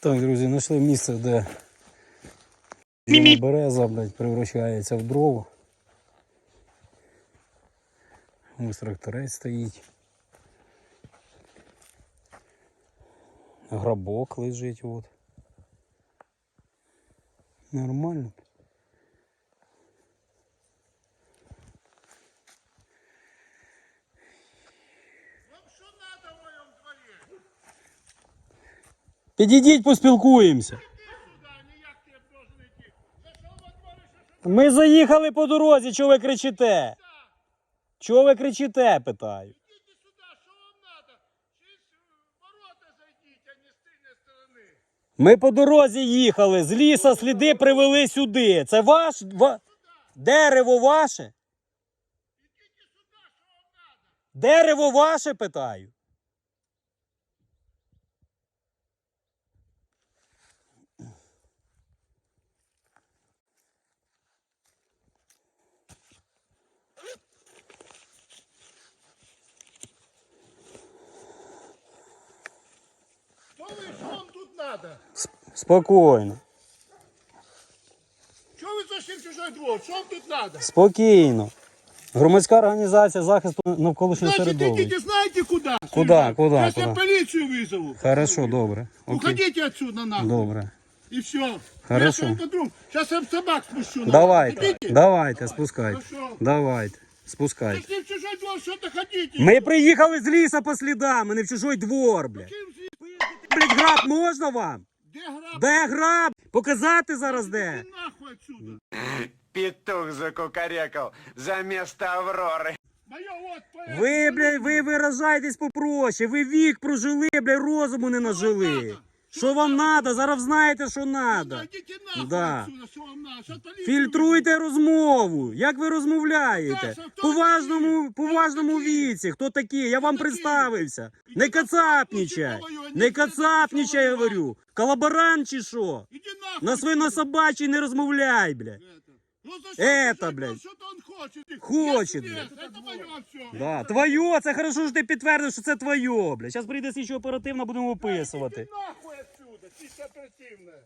Так, друзі, знайшли місце, де береза, блядь, превращається в дрова. Ось тракторець стоїть. Грабок лежить от. Нормально. Підійдіть, поспілкуємося. Ми заїхали по дорозі, чого ви кричите? Чого ви кричите, питаю. Ми по дорозі їхали, з ліса сліди привели сюди. Це ваш ва... дерево ваше? Дерево ваше, питаю. Спокійно. Что вы зашли в чужой двор? Что вам тут надо? Спокійно. Громадська організація захисту навколишнього Значит, середовища. идите, знаете куда? Куда, куда, Сейчас я куда? полицию вызову. Хорошо, добре. Окей. Уходите отсюда нахуй. Добре. И все. Хорошо. Сейчас я собак спущу. нахуй. Давайте, Идите. давайте, спускайте. Хорошо. Давайте, спускайте. Зашли в чужой двор, что-то хотите. Ми приїхали з ліса по слідам, а не в чужой двор, блядь. Блядь, граб можна вам? Где граб? Де граб? Показати зараз де? Иди нахуй отсюда. Петух закукарекав за место Авроры. Мое. Ви, блядь, ви виражаєтесь попроще. Ви вік прожили, блядь, розуму не нажили. Що вам надо? Зараз знаєте, що надо. Идите нахуй Да. отсюда, что вам надо. Сейчас полицию Фільтруйте розмову. Як ви розмовляєте? По важному, по важному віці. Хто такі? Я вам представився. Не кацапнічай. Не кацапнічай, я говорю. Колаборант чи що? вызову. Иди нахуй. На свинособачий не розмовляй, блядь. Ну, за Это, что, блядь. Что-то он хочет. Хочет, Нет, блядь. Это мое все. Да, твоє, це хорошо, що ти підтвердив, що це твоє, блядь. Зараз прийде слідчо оперативно, будемо описувати. Иди нахуй отсюда, чисто оперативная.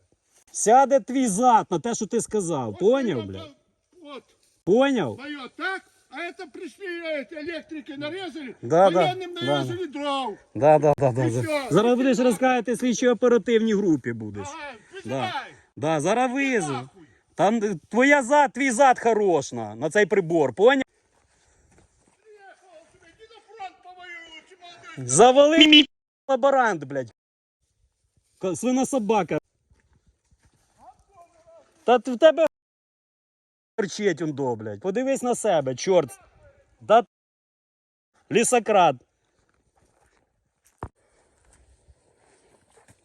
Сяде твій зад на те, що ти сказав. Поняв, блядь? Вот, Поняв? мое так, а это пришли эти электрики нарезали, Да, да, военным да. нарезали дров. Да, да, да, да. І да. що? Зараз будеш розказувати слідчій оперативній групі будеш. Ага, Да. вызывай. Да, зараз Иди визов. нахуй. Там е, твоя зад, твій зад хорош на, на цей прибор, поняв? Приехал сюда, иди на фронт повоюй, лучше молодой. Завали мій лаборант, блядь. Свина собака. Та в тебе торчить он до, блядь. Подивись на себе, чорт. Да лісократ.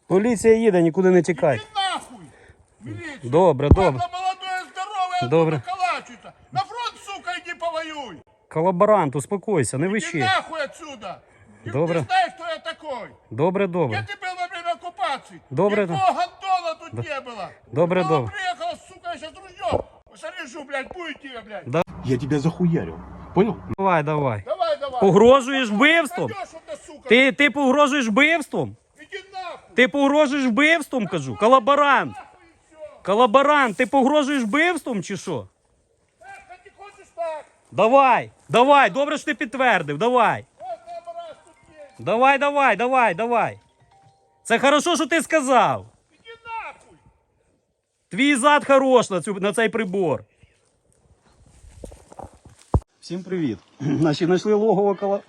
Поліція їде, нікуди не тікай. Добре, добре. Молодое, здоровое, Добре. калачится. На фронт, сука, иди повоюй. Колаборант, успокойся, не Иди вищи. нахуй отсюда. Ты Добре. не знаешь, кто я такой. Добре, Я добре. ты был во время оккупации. Добре, Никакого Антона тут не было. Добре, Никого добре. приехала, сука, я сейчас ружьем заряжу, блядь, будете, блядь. Да. Я тебя захуярил. Понял? Давай, давай. Давай, давай. Погрожуєш вбивством? Пойдешь, вот ты, сука. Ти, ти погрожуєш вбивством? Иди нахуй. Ти погрожуєш вбивством, кажу. Колаборант. Нахуй и все. Колаборант, ти погрожуєш вбивством чи що? Так, как ты хочешь так. Давай, давай, добре, що ти підтвердив, давай. Вот камера тут есть. Давай, давай, давай, давай. Це хорошо, що ти сказав. Иди нахуй. Твій зад хорош на, цю, на цей прибор. Всім привіт. Значить, знайшли логово иди.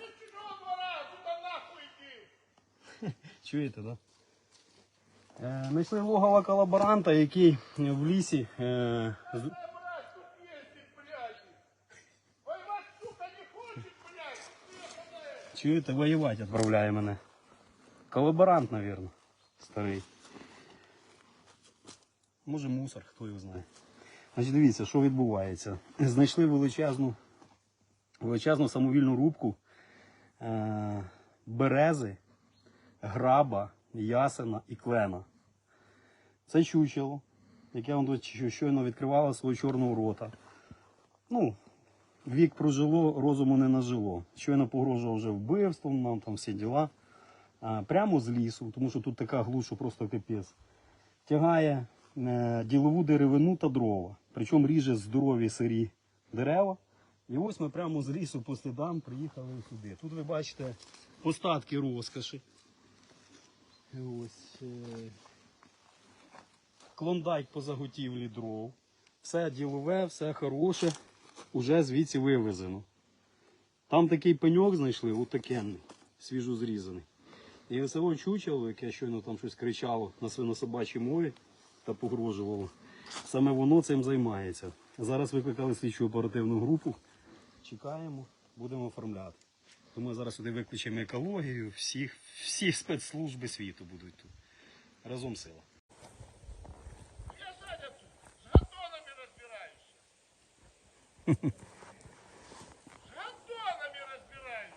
Чуєте, так? Да? Е, знайшли логово колаборанта, який в лісі. Е, з-. Чуєте, воювати відправляє мене. Колаборант, мабуть, старий. Може мусор, хто його знає. Значить, дивіться, що відбувається. Знайшли величезну, величезну самовільну рубку е- берези, граба, ясена і клена. Це чучело, яке воно щойно відкривало свого чорного рота. Ну, вік прожило, розуму не нажило. Щойно погрожував вже вбивством, нам там всі діла. Прямо з лісу, тому що тут така глуш, що просто капець. Тягає е, ділову деревину та дрова. Причому ріже здорові сирі дерева. І ось ми прямо з лісу по слідам приїхали сюди. Тут ви бачите остатки розкоші. Ось, е, клондайк по заготівлі дров. Все ділове, все хороше, уже звідси вивезено. Там такий пеньок знайшли, отакенний, свіжо зрізаний. І оце чучело, яке щойно там щось кричало на свинособачій мові та погрожувало. Саме воно цим займається. Зараз викликали слідчу оперативну групу. Чекаємо, будемо оформляти. Тому зараз сюди викличемо екологію, всіх, всі спецслужби світу будуть тут. Разом сила. Я занят тут. С гандонами разбираюсь. С гандонами разбираюсь.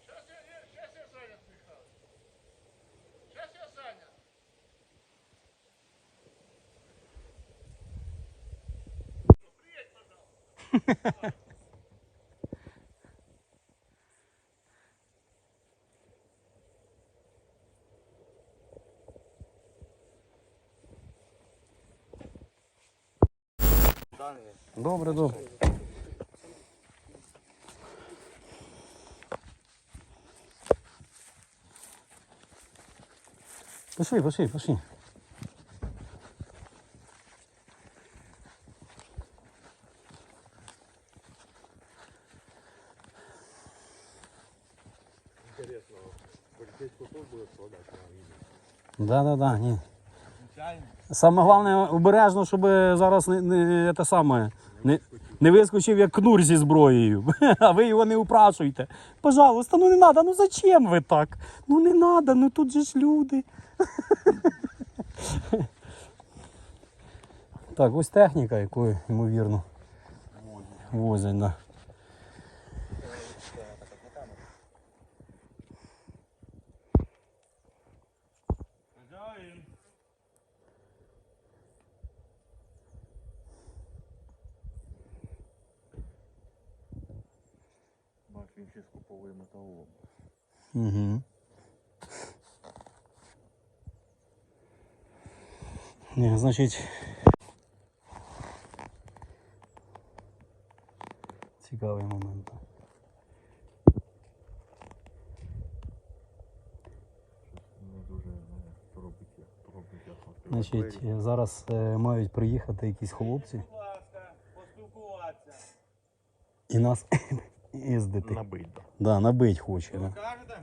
Сейчас я, я- сейчас я занят, Михайлович. Сейчас я занят. Ну, приедь, пожалуйста. Добре, добре. Пошли, пошли, пошли. Да, да, да, ні. Саме головне обережно, щоб зараз не, не, те саме, не, не вискочив як кнур зі зброєю, а ви його не упрашуйте. Пожалуйста, ну не треба, ну зачем ви так? Ну не треба, ну тут же ж люди. Так, ось техніка, якою, ймовірно, возять. Да. Бач, він ще скуповує металолом. Угу. Ні, значить. Цікавий момент. Не не, робить ясно. Значить, е, зараз е, мають приїхати якісь хлопці Будь ласка, поспілкуватися. і нас їздити. Набить, да. Да, набить хоче. Да. Кажете?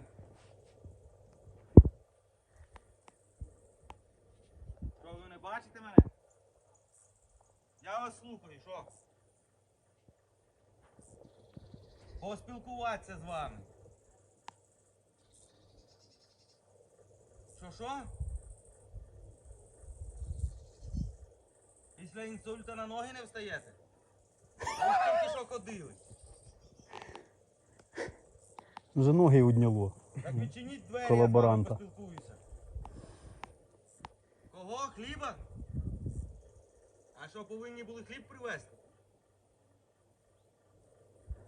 Що ви не бачите мене? Я вас слухаю, що? Поспілкуватися з вами. Що що? Після інсульта на ноги не встаєте? Ви тільки що ходили. Вже ноги удняло. Так відчиніть двері, Колаборанта. я з вами поспілкуюся. Кого? Хліба? А що, повинні були хліб привезти?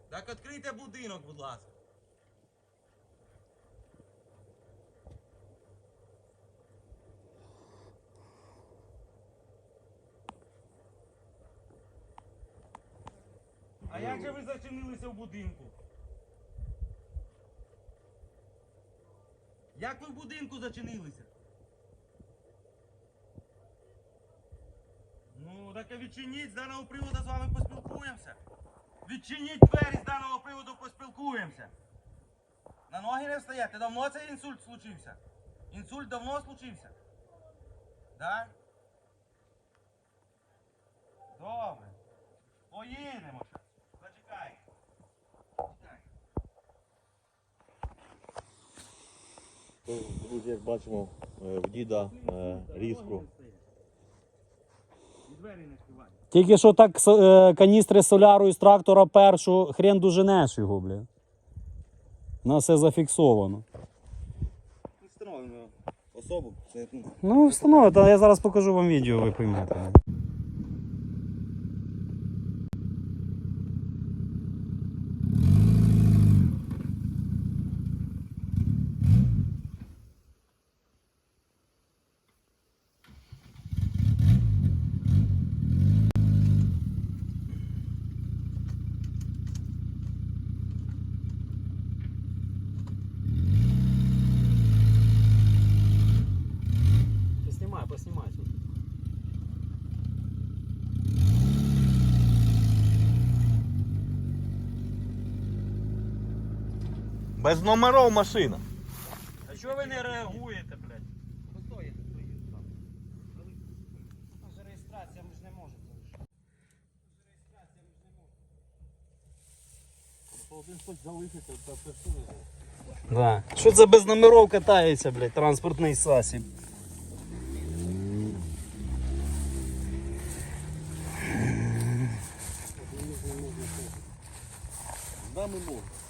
Так відкрийте будинок, будь ласка. А як же ви зачинилися в будинку? Як ви в будинку зачинилися? Ну, так відчиніть з даного приводу з вами поспілкуємося. Відчиніть двері з даного приводу поспілкуємося. На ноги не встаєте. Давно цей інсульт случився? Інсульт давно случився? Да? Добре. Поїдемо Друзі, як бачимо, е, в діда е, різку. Тільки що так е, каністри соляру із трактора першу, хрен доженеш його, бля. У нас все зафіксовано. Встановлено особу. Ну, Ну, встановити, а я зараз покажу вам відео, ви поймете. Без номеров машина. А чого ви не реагуєте, блядь? Реєстрація ми ж не можемо. Один хоч залишиться, та не Да. Що це без номеров катається, блядь, транспортний засіб. Нами можна.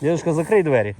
Дедушка, закрий двері.